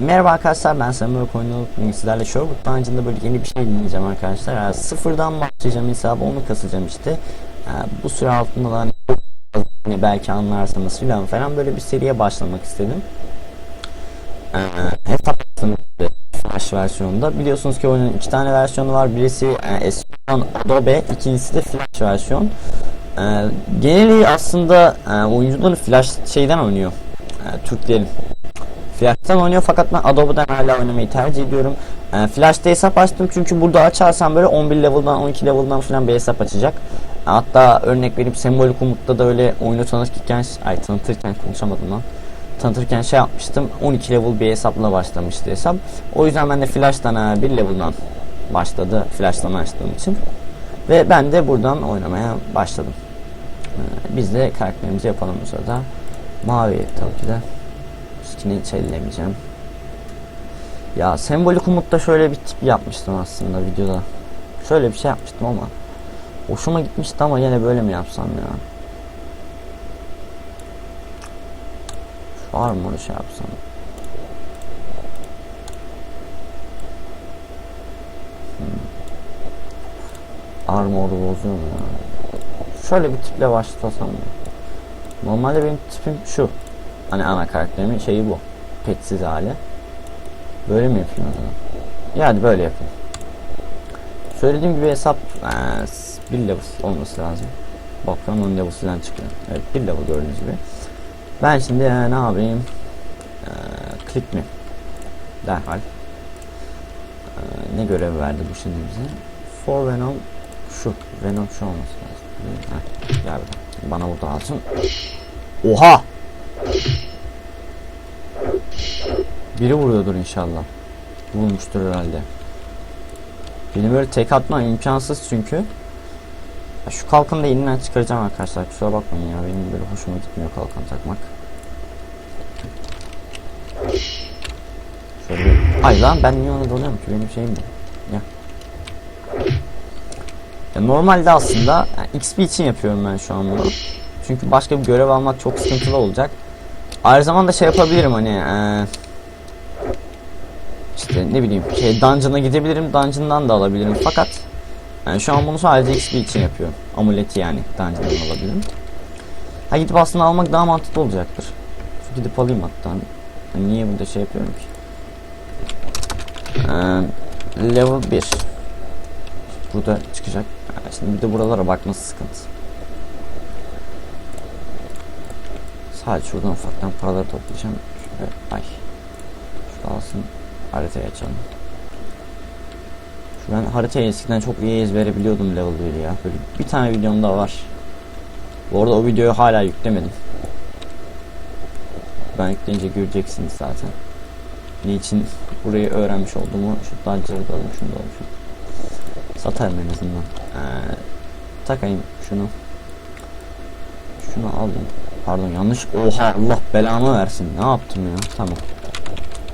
Merhaba arkadaşlar ben Samuel Koyunlu bugün sizlerle Sherwood Dungeon'da böyle yeni bir şey deneyeceğim arkadaşlar. Yani sıfırdan başlayacağım hesabı onu kasacağım işte. Yani bu süre altında da hani, hani belki anlarsanız filan falan böyle bir seriye başlamak istedim. Ee, hesap Flash versiyonunda. Biliyorsunuz ki oyunun iki tane versiyonu var. Birisi e, S1 Adobe. İkincisi de Flash versiyon. Ee, geneli aslında e, oyuncuların Flash şeyden oynuyor. E, Türklerin Flash'tan oynuyor fakat ben Adobe'den hala oynamayı tercih ediyorum. E, Flash'ta hesap açtım çünkü burada açarsam böyle 11 level'dan 12 level'dan falan bir hesap açacak. Hatta örnek verip sembolik umutta da öyle oyunu tanıtırken ay tanıtırken konuşamadım lan. Tanıtırken şey yapmıştım 12 level bir hesapla başlamıştı hesap. O yüzden ben de Flash'tan e, bir level'dan başladı Flash'tan açtığım için. Ve ben de buradan oynamaya başladım. E, biz de karakterimizi yapalım bu sırada. Mavi tabii ki de. Skin'i hiç. Ya sembolik umutta şöyle bir tip yapmıştım aslında videoda. Şöyle bir şey yapmıştım ama hoşuma gitmişti ama yine böyle mi yapsam ya? Şu armoru şey yapsam. Hmm. Armoru bozuyorum ya. Şöyle bir tiple başlasam. Normalde benim tipim şu. Hani ana karakterimin şeyi bu. Petsiz hali. Böyle mi yapayım o zaman? Ya hadi böyle yapayım. Söylediğim gibi hesap ee, bir level olması lazım. Bakıyorum 10 level falan çıkıyor. Evet bir level gördüğünüz gibi. Ben şimdi ee, ne yapayım? Ee, click mi? Derhal. Ee, ne görev verdi bu şimdi bize? For Venom şu. Venom şu olması lazım. Heh, gel bana bu dağıtsın. Oha! Biri vuruyordur inşallah. Vurmuştur herhalde. Beni böyle tek atma imkansız çünkü. Şu kalkanı da elinden çıkaracağım arkadaşlar. Kusura bakmayın ya benim böyle hoşuma gitmiyor kalkan takmak. Şöyle. Ay lan ben niye onu donuyorum ki benim şeyim bu. Ya. ya normalde aslında yani XP için yapıyorum ben şu an bunu. Çünkü başka bir görev almak çok sıkıntılı olacak. Aynı zamanda şey yapabilirim hani ee, işte ne bileyim şey dungeon'a gidebilirim dungeon'dan da alabilirim fakat yani şu an bunu sadece XP için yapıyorum. Amuleti yani dungeon'dan alabilirim. Ha gidip aslında almak daha mantıklı olacaktır. Şu gidip alayım hatta. Yani niye burada şey yapıyorum ki? Ee, level 1 Burada çıkacak. Yani şimdi bir de buralara bakması sıkıntı. Sadece şuradan ufaktan paraları toplayacağım. Şöyle ay. Şu alsın. Haritayı açalım. Şu ben haritayı eskiden çok iyi ezbere biliyordum level 1 ya. Böyle bir tane videom da var. Bu arada o videoyu hala yüklemedim. Ben yükleyince göreceksiniz zaten. Niçin burayı öğrenmiş olduğumu şu dalcıları da alayım şunu da alayım. Satarım en azından. Ee, takayım şunu. Şunu alayım. Pardon yanlış. Oha Allah belamı versin. Ne yaptım ya? Tamam.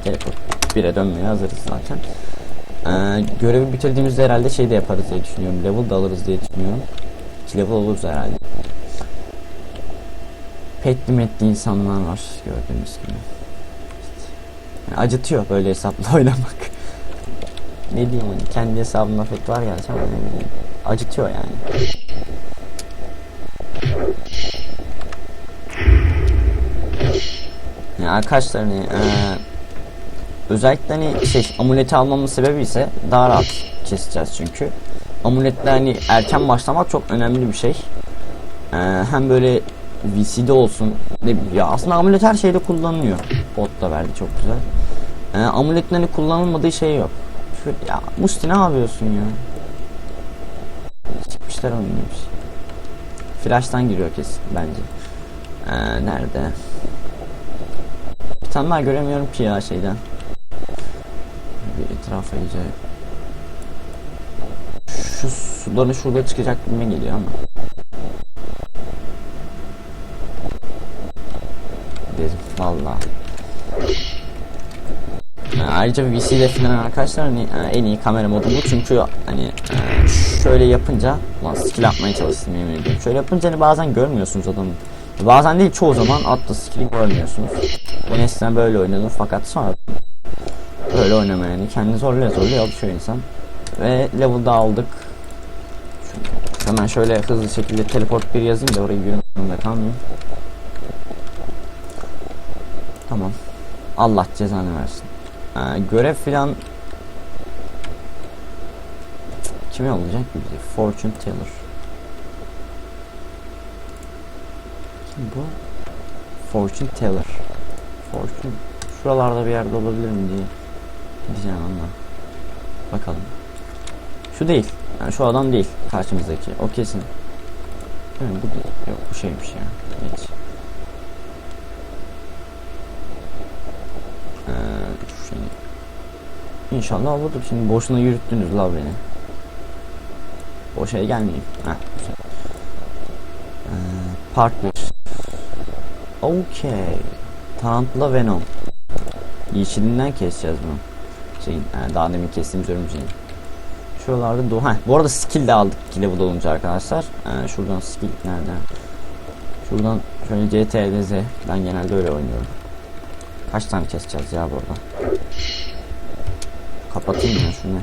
Teleport 1'e dönmeye hazırız zaten. Ee, görevi bitirdiğimizde herhalde şey de yaparız diye düşünüyorum. Level da alırız diye düşünüyorum. 2 level oluruz herhalde. Petli metli insanlar var gördüğünüz gibi. Yani acıtıyor böyle hesapla oynamak. ne diyeyim hani kendi hesabımda pek var ne bileyim. Acıtıyor yani. Yani arkadaşlar hani e, özellikle hani şey amuleti almamın sebebi ise daha rahat keseceğiz çünkü. Amuletle hani erken başlamak çok önemli bir şey. E, hem böyle VC'de olsun ne ya aslında amulet her şeyde kullanılıyor. Bot da verdi çok güzel. E, amuletin hani kullanılmadığı şey yok. Şöyle, ya Musti ne yapıyorsun ya? Çıkmışlar oynuyormuş. Flash'tan giriyor kesin bence. Ee, nerede? Tane daha göremiyorum ki ya şeyden. Bir etrafa iyice. Şu suların şurada çıkacak gibi geliyor ama. Dedim valla. Ayrıca VC'de falan arkadaşlar hani en iyi kamera modu bu çünkü hani şöyle yapınca lan skill atmaya çalıştım yemin ediyorum. Şöyle yapınca hani bazen görmüyorsunuz adamı. Bazen değil çoğu zaman atlı skill'i görmüyorsunuz. Ben eskiden böyle oynadım fakat sonra böyle oynamaya yani. Kendini zorluyor zorluyor alışıyor insan. Ve level'da aldık. Hemen şöyle hızlı şekilde teleport bir yazayım da orayı zorunda kalmayayım. Tamam. Allah cezanı versin. Ee, görev filan kime olacak ki? Fortune Teller. Bu? Fortune Teller. Fortune. Şuralarda bir yerde olabilir mi diye diyeceğim ama. Bakalım. Şu değil. Yani şu adam değil. Karşımızdaki. O kesin. Mi? Bu değil. Yok bu şeymiş ya. Geç. Ee, şu şey. İnşallah budur. Şimdi boşuna yürüttünüz la beni. Boşa gelmeyeyim. Heh, güzel. Ee, part 1. Okey. Tarantula Venom. Yeşilinden keseceğiz bunu. Şeyin, e, daha demin kestiğimiz örümceğin. Şuralarda do Heh, bu arada skill de aldık 2 level olunca arkadaşlar. Ee, şuradan skill nerede? Şuradan şöyle CTRL Z. Ben genelde öyle oynuyorum. Kaç tane keseceğiz ya burada? Kapatayım ya şunu.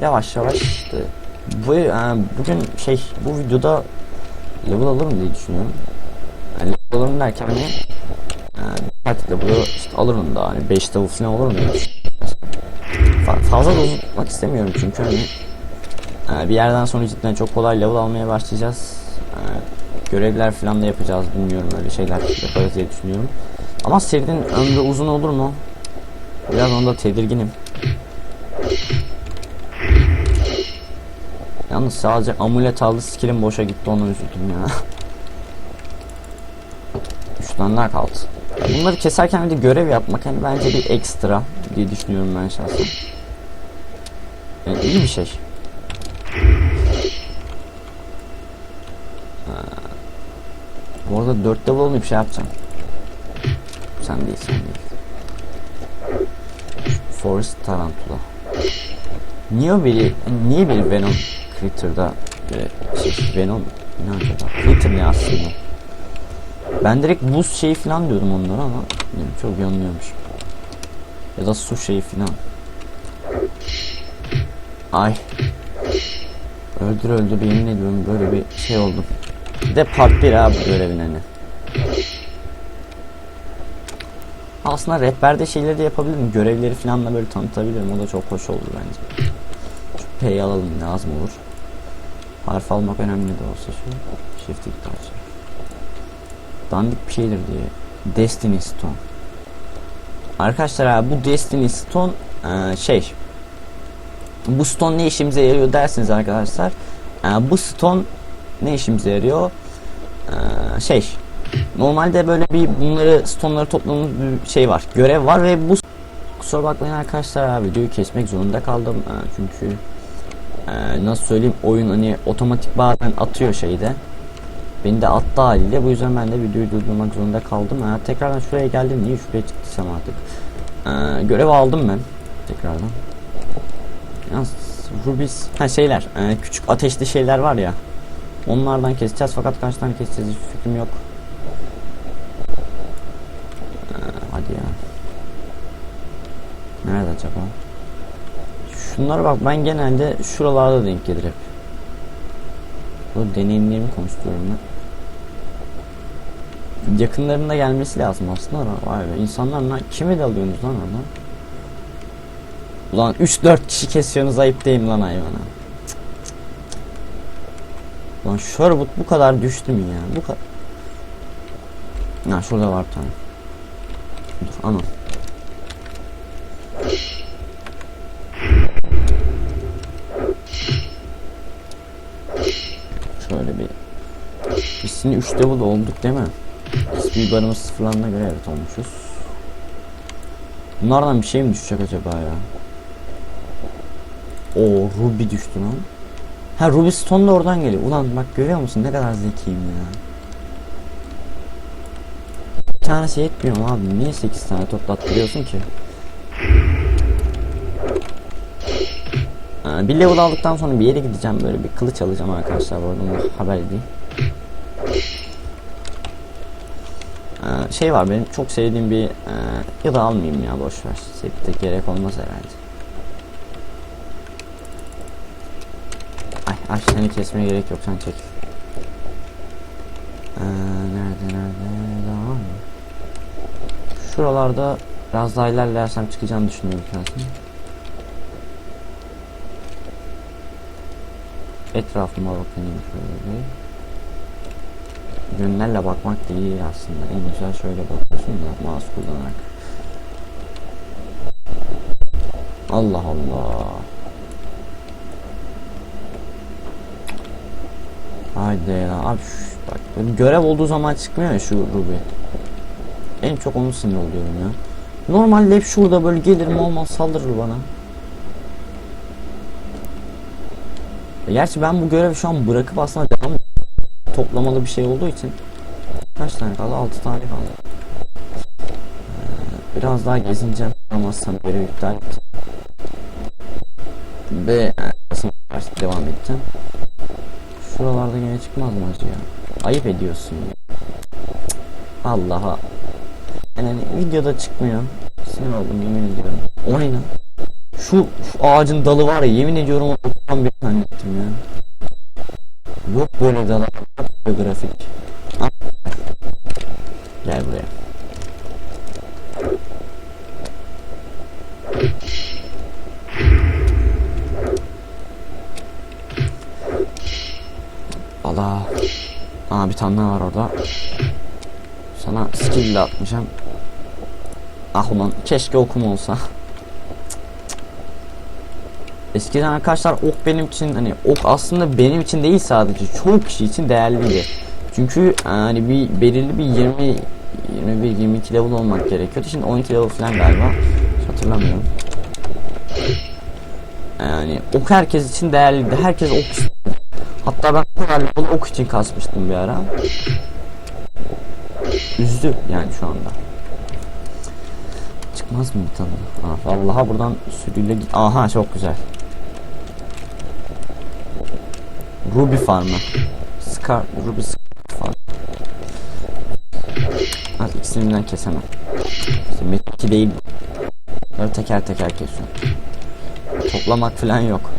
Yavaş yavaş işte. Bu, e, bugün şey bu videoda level alırım diye düşünüyorum. Yani level alırım derken hani e, birkaç level'ı işte alırım da hani 5 level falan olur mu? fazla da istemiyorum çünkü hani e, bir yerden sonra cidden çok kolay level almaya başlayacağız. E, görevler falan da yapacağız bilmiyorum öyle şeyler yaparız diye düşünüyorum. Ama serinin ömrü uzun olur mu? Biraz onda tedirginim. Yalnız sadece amulet aldı skillim boşa gitti onu üzüldüm ya. Üç tane daha kaldı. Bunları keserken bir de görev yapmak hani bence bir ekstra diye düşünüyorum ben şahsen. Yani iyi bir şey. Ha. Bu arada 4 level olmayıp şey yapacağım. Sen değil sen değil. Forest Tarantula. Niye biri, niye biri Venom Critter'da böyle şey, Venom ne acaba? Critter ne aslında? Ben direkt buz şeyi falan diyordum onlara ama yani çok yanılıyormuş. Ya da su şeyi falan. Ay. Öldür öldür yemin ediyorum böyle bir şey oldum. Bir de part 1 abi görevin hani. Aslında rehberde şeyleri de yapabilirim. Görevleri falan da böyle tanıtabilirim. O da çok hoş olur bence. Şu P'yi alalım lazım olur. Harf almak önemli de olsa şu. Shift iptal şey. Dandik bir şeydir diye. Destiny Stone. Arkadaşlar abi bu Destiny Stone eee, şey. Bu stone ne işimize yarıyor dersiniz arkadaşlar. Eee, bu stone ne işimize yarıyor? Eee, şey. Normalde böyle bir bunları stoneları topladığımız bir şey var. Görev var ve bu kusura bakmayın arkadaşlar videoyu kesmek zorunda kaldım. Eee, çünkü eee, nasıl söyleyeyim oyun hani otomatik bazen atıyor şeyde. Beni de attı haliyle bu yüzden ben de videoyu durdurmak zorunda kaldım. Ha, tekrardan şuraya geldim niye şuraya çıktıysam artık. Ee, görev aldım ben tekrardan. Yalnız Rubis ha şeyler e, küçük ateşli şeyler var ya. Onlardan keseceğiz fakat kaç tane keseceğiz hiç fikrim yok. Ee, hadi ya. Nerede acaba? Şunlara bak ben genelde şuralarda denk gelir hep. Bu deneyimlerimi konuşturuyorum ben. Yakınlarında gelmesi lazım aslında vay be insanlar lan kimi de alıyorsunuz lan oradan? Ulan 3-4 kişi kesiyorsunuz ayıp değil lan hayvana? Cık, cık, cık. Lan Sherwood bu kadar düştü mü ya? Bu kadar. Ha şurada var bir tane. Dur anam. Şöyle bir biz şimdi 3 level olduk değil mi? XP barımız sıfırlandığına göre evet olmuşuz. Bunlardan bir şey mi düşecek acaba ya? O Ruby düştü lan. Ha Ruby Stone da oradan geliyor. Ulan bak görüyor musun ne kadar zekiyim ya. Bir tanesi yetmiyor mu abi? Niye 8 tane toplattırıyorsun ki? Ha, bir level aldıktan sonra bir yere gideceğim böyle bir kılıç alacağım arkadaşlar bu arada haber edeyim. Ee, şey var benim çok sevdiğim bir e, ya da almayayım ya boş ver. Sepete gerek olmaz herhalde. Ay, ay seni kesmeye gerek yok sen çek. Ee, nerede nerede daha mı? Şuralarda biraz daha ilerlersem çıkacağını düşünüyorum kendisini. Etrafıma bakayım şöyle bir. Yönlerle bakmak iyi aslında. En güzel şöyle bakıyorsun da mouse kullanarak. Allah Allah. Haydi ya abi şu, bak görev olduğu zaman çıkmıyor ya şu Ruby. En çok onu sinir oluyorum ya. Normalde hep şurada böyle gelirim olmaz saldırır bana. Gerçi ben bu görevi şu an bırakıp aslında devam toplamalı bir şey olduğu için kaç tane kaldı? 6 tane kaldı. Ee, biraz daha gezineceğim. Amazsam görevi iptal. Ve karşı devam edeceğim. Şuralarda yine çıkmaz mı acı ya? Ayıp ediyorsun ya. Allah'a. Yani videoda çıkmıyor. Sinir oldum yemin ediyorum. O ne lan? Şu, şu ağacın dalı var ya yemin ediyorum o bir zannettim ya. Yok böyle dalı. Grafik. Gel buraya. Allah. Aa bir tane var orada. Sana skill atmayacağım. Ah ulan keşke okum olsa. Eskiden arkadaşlar ok benim için hani ok aslında benim için değil sadece çoğu kişi için değerliydi. Çünkü hani bir belirli bir 20 21 22 level olmak gerekiyordu. Şimdi 12 level falan galiba. Hatırlamıyorum. Yani ok herkes için değerliydi. Herkes ok istiyordu. Hatta ben bu level ok için kasmıştım bir ara. Üzdü yani şu anda. Çıkmaz mı bir tane? Aa, vallahi buradan sürüyle git. Aha çok güzel. Ruby Farm'ı. Scar, Ruby Scar Farm. Az ikisini kesemem. İşte Metin değil. Böyle teker teker kesiyorum. Toplamak falan yok.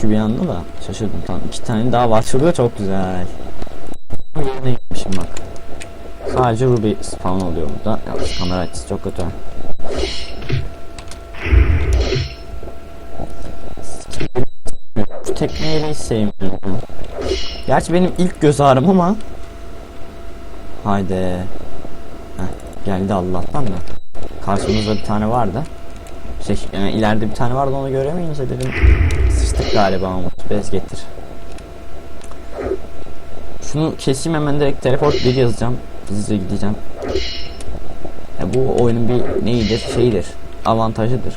Çünkü bir anda da şaşırdım. Tamam iki tane daha var. Şurada çok güzel. Yerine gitmişim bak. Sadece Ruby spawn oluyor burada. Yalnız kamera açısı çok kötü. Şu tekneyi hiç sevmiyorum. Gerçi benim ilk göz ağrım ama. Haydi. Heh, Geldi Allah'tan da. Karşımızda bir tane vardı şey, yani ileride bir tane vardı onu göremeyince dedim sıçtık galiba Umut bez getir. Şunu keseyim hemen direkt teleport bir yazacağım. Hızlıca gideceğim. Ya bu oyunun bir neyidir şeyidir avantajıdır.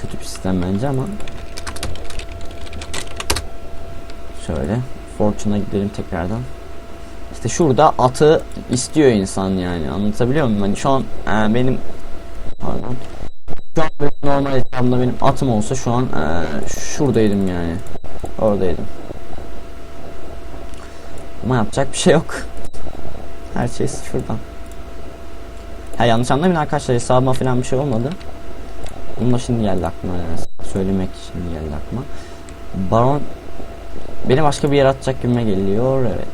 Kötü bir sistem bence ama şöyle Fortune'a gidelim tekrardan. İşte şurada atı istiyor insan yani anlatabiliyor muyum? Hani şu an e, benim Pardon. Şu an benim normal hesabımda benim atım olsa şu an ee, şuradaydım yani. Oradaydım. Ama yapacak bir şey yok. Her şey sıfırdan. Ha yanlış anlamayın arkadaşlar hesabıma falan bir şey olmadı. Bunu da şimdi geldi aklıma yani. Söylemek şimdi geldi aklıma. Baron beni başka bir yere atacak gibime geliyor evet.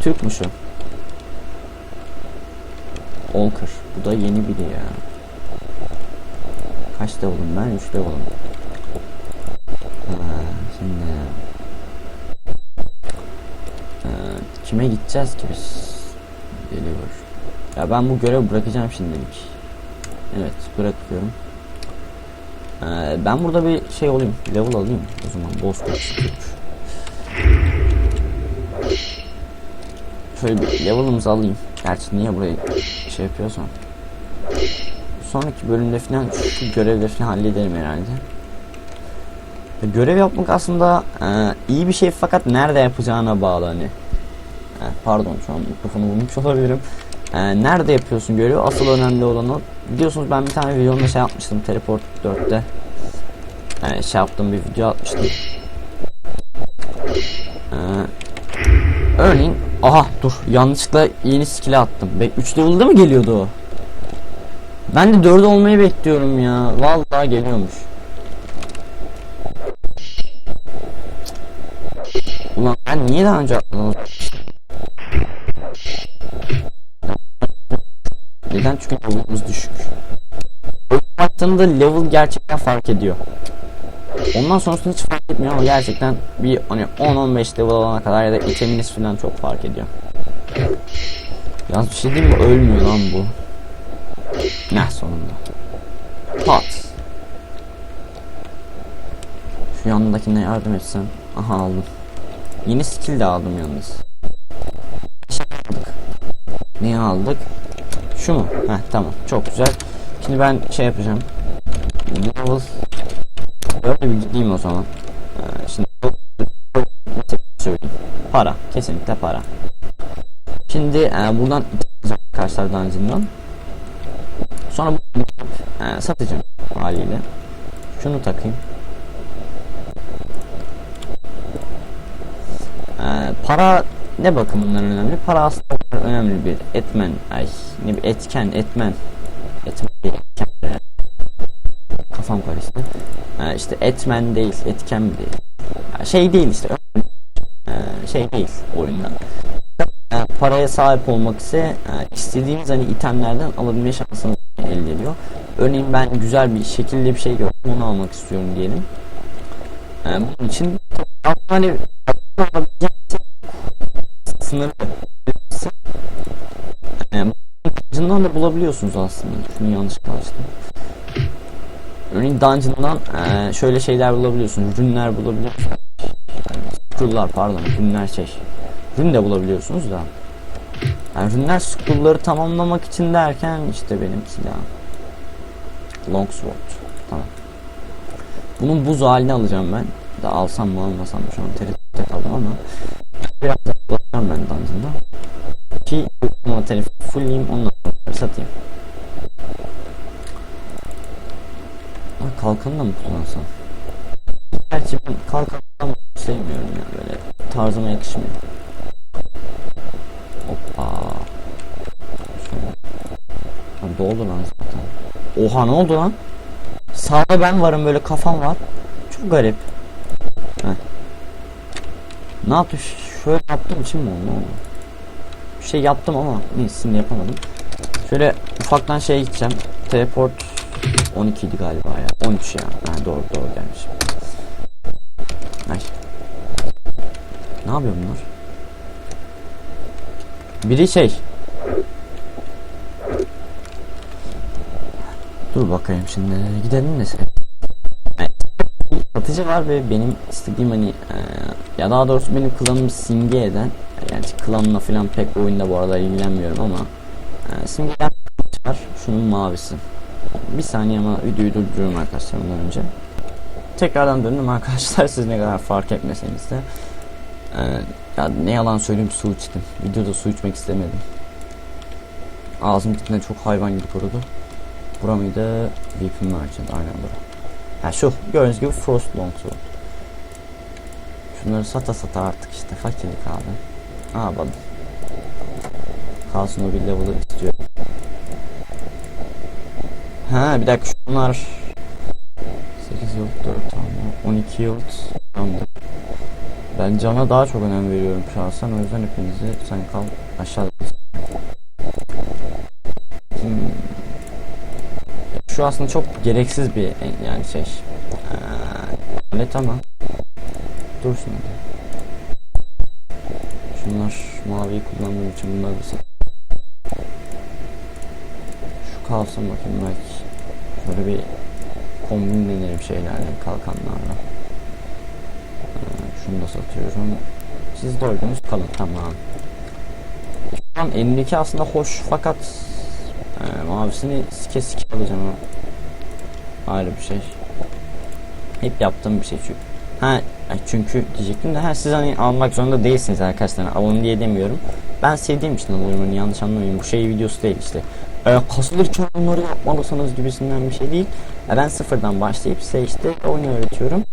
Türk mü şu? Olker. Bu da yeni biri ya. Kaç level'ım ben? 3 level'ım. Şimdi ee, kime gideceğiz ki biz? Deliver. Ya ben bu görevi bırakacağım şimdilik. Evet bırakıyorum. Ee, ben burada bir şey olayım. Level alayım. O zaman boss güç. Şöyle bir level'ımızı alayım. Gerçi niye burayı şey yapıyorsam. Sonraki bölümde falan şu görevleri hallederim herhalde. Görev yapmak aslında e, iyi bir şey fakat nerede yapacağına bağlı hani. E, pardon şu an mikrofonu vurmuş olabilirim. E, nerede yapıyorsun görevi asıl önemli olan o. Biliyorsunuz ben bir tane videomda şey yapmıştım Teleport 4'te. E, şey yaptığım bir video atmıştım. E, örneğin aha dur yanlışlıkla yeni skill'e attım. 3 level'da mı geliyordu o? Ben de 4 olmayı bekliyorum ya. Vallahi geliyormuş. Ulan ben niye daha önce? Neden? Çünkü level'ımız düşük. Baktığında level gerçekten fark ediyor. Ondan sonrasında hiç fark etmiyor ama gerçekten bir hani 10-15 level olana kadar ya da iteminiz falan çok fark ediyor. Yalnız bir şey değil mi? Ölmüyor lan bu. Ne sonunda. Pat. Şu yanındakine yardım etsem. Aha aldım. Yeni skill de aldım yalnız. Neyi aldık? Şu mu? Heh tamam. Çok güzel. Şimdi ben şey yapacağım. Level Böyle bir gideyim o zaman. Ee, şimdi. Para. Kesinlikle para. Şimdi e, buradan arkadaşlar dungeon'dan. Sonra bu e, satacağım haliyle. Şunu takayım. Ee, para ne bakımından önemli? Para aslında önemli bir etmen, ay ne bir etken, etmen, etmen değil, etken. Kafam karıştı. Ee, işte etmen değil, etken değil. Yani şey değil işte, ee, şey değil oyundan. Yani paraya sahip olmak ise e, istediğimiz hani itemlerden alabilme şansını elde ediyor. Örneğin ben güzel bir şekilde bir şey gördüm, onu almak istiyorum diyelim. Ee, bunun için hani sınırlı. Yani dungeon'dan da bulabiliyorsunuz aslında. Şunu yanlış açtım. Örneğin dungeon'dan e, şöyle şeyler bulabiliyorsunuz. Rünler bulabiliyorsunuz. Scroll'lar pardon. Rünler şey. Rün de bulabiliyorsunuz da. Yani rünler scroll'ları tamamlamak için derken işte benim silahım. Longsword. Tamam. Bunun buz halini alacağım ben. Da alsam mı almasam mı şu an tereddütte kaldım ama biraz da kullanacağım ben dungeon'da. Ki ama telefon fullleyeyim ondan sonra satayım. Ha, kalkanı da mı kullansam? Gerçi ben kalkanı sevmiyorum ya böyle tarzıma yakışmıyor. Hoppa. Şöyle. Ha, doldu lan zaten. Oha ne oldu lan? Sağda ben varım böyle kafam var. Çok garip. Heh. Ne yaptım? Şöyle yaptım için mi oldu? Bir şey yaptım ama neyse yapamadım. Şöyle ufaktan şeye gideceğim. Teleport 12 idi galiba ya. 13 ya. Ha, doğru doğru gelmiş. Ay. Ne yapıyor bunlar? Biri şey. Dur bakayım şimdi gidelim de sen. Satıcı var ve benim istediğim hani e, ya daha doğrusu benim klanımı simge eden yani klanla falan pek oyunda bu aralar ilgilenmiyorum ama e, simge var şunun mavisi. Bir saniye ama videoyu durduruyorum arkadaşlar bundan önce. Tekrardan döndüm arkadaşlar siz ne kadar fark etmeseniz de. Ee, ya ne yalan söyleyeyim su içtim. Videoda su içmek istemedim. Ağzım gittiğinde çok hayvan gibi kurudu. Bura mıydı? Weapon Merchant aynen bura. Ha şu gördüğünüz gibi Frost Longsword. Şunları sata sata artık işte fakirlik abi. Aa bak. Kalsın o bir level'ı istiyorum. Ha bir dakika şunlar 8 yıl 4 tane 12 yıl tamamdır. Ben cana daha çok önem veriyorum şahsen o yüzden hepinizi sen kal aşağıda. Hmm. Şu aslında çok gereksiz bir yani şey. Evet ama dursun hadi. Şunlar maviyi kullandığım için bunları da. Şu kalsın bakayım belki. Şöyle bir kombinlenelim şeylerle kalkanlarla. Ee, şunu da satıyorum. Siz doydunuz kalın tamam. Şu an elimdeki aslında hoş fakat e, mavisini sike sike alacağım ama ayrı bir şey. Hep yaptığım bir şey çünkü. Ha çünkü diyecektim de ha siz hani almak zorunda değilsiniz arkadaşlar. Alın diye demiyorum. Ben sevdiğim için alıyorum hani yanlış anlamayın. Bu şey videosu değil işte. E, kasılırken bunları yapmalısınız gibisinden bir şey değil. E, ben sıfırdan başlayıp size işte oyunu öğretiyorum.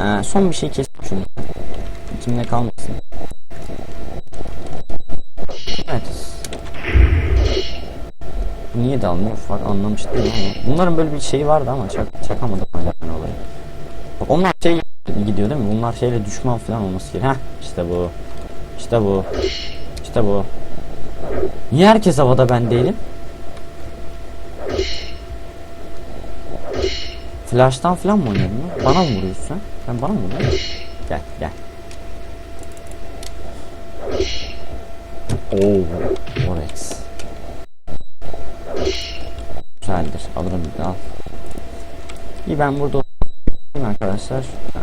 E, son bir şey kestim şunu. İçimde kalmasın. Niye dalmıyor ufak anlamış değilim ama. Bunların böyle bir şeyi vardı ama çak, çakamadım ben olayı. Onlar şey gidiyor değil mi? Bunlar şeyle düşman falan olması gerekiyor. Heh işte bu. İşte bu. İşte bu. Niye herkes havada ben değilim? Flash'tan falan mı oynuyorsun lan? Bana mı vuruyorsun sen? Sen bana mı vuruyorsun? Gel gel. Oo, Orex. Güzeldir. Alırım bir al. İyi ben burada oturayım arkadaşlar. Ee,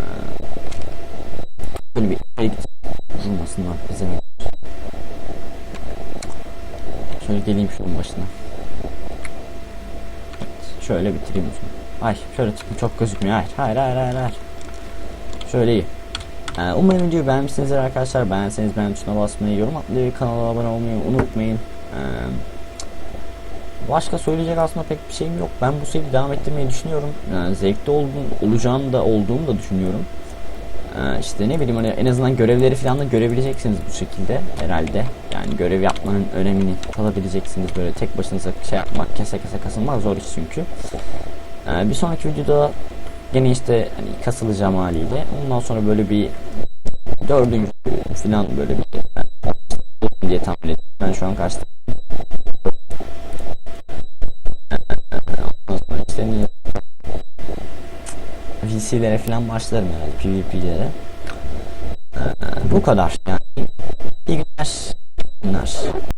Böyle bir şey vurmasınlar bize. Şöyle geleyim şunun başına. Şöyle bitireyim zaman. Ay şöyle tutun çok gözükmüyor. Hayır hayır hayır hayır. hayır. Şöyle iyi. Ee, umarım videoyu beğenmişsinizdir arkadaşlar. Beğenseniz beğen tuşuna basmayı, yorum atmayı, kanala abone olmayı unutmayın. Ee, başka söyleyecek aslında pek bir şeyim yok. Ben bu seriyi devam ettirmeyi düşünüyorum. Yani zevkli olduğum, olacağını da olduğumu da düşünüyorum. Ee, işte ne bileyim hani en azından görevleri falan da görebileceksiniz bu şekilde herhalde. Yani görev yapmanın önemini tadabileceksiniz böyle tek başınıza şey yapmak, kese kese kasılmak zor iş çünkü. Ee, bir sonraki videoda gene işte hani kasılacağım haliyle. Ondan sonra böyle bir dördüncü falan böyle bir diye tahmin ediyorum. Ben şu an kaçtım. PVC'lere falan başlarım herhalde. PVP'lere. Ee, bu kadar yani. İyi günler. Günler.